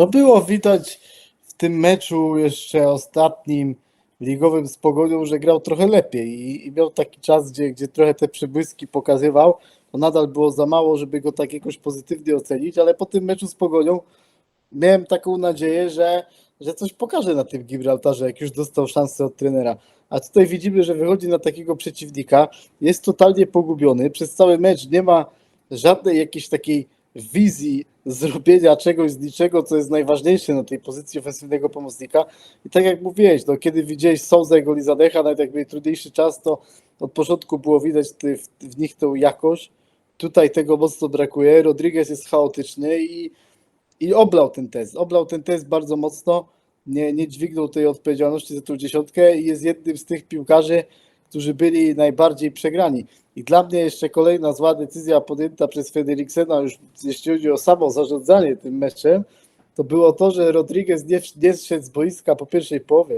No było widać w tym meczu jeszcze ostatnim ligowym z Pogonią, że grał trochę lepiej i, i miał taki czas, gdzie, gdzie trochę te przebłyski pokazywał. To nadal było za mało, żeby go tak jakoś pozytywnie ocenić, ale po tym meczu z Pogonią miałem taką nadzieję, że, że coś pokaże na tym Gibraltarze, jak już dostał szansę od trenera. A tutaj widzimy, że wychodzi na takiego przeciwnika, jest totalnie pogubiony, przez cały mecz nie ma żadnej jakiejś takiej wizji zrobienia czegoś z niczego, co jest najważniejsze na tej pozycji ofensywnego pomocnika. I tak jak mówiłeś, no, kiedy widziałeś Souza i Zadecha, nawet jak trudniejszy czas, to od początku było widać w, w nich tą jakość. Tutaj tego mocno brakuje. Rodriguez jest chaotyczny i, i oblał ten test. Oblał ten test bardzo mocno. Nie, nie dźwignął tej odpowiedzialności za tą dziesiątkę i jest jednym z tych piłkarzy, którzy byli najbardziej przegrani. I dla mnie jeszcze kolejna zła decyzja podjęta przez Federiksena, już jeśli chodzi o samo zarządzanie tym meczem, to było to, że Rodriguez nie, nie z boiska po pierwszej połowie.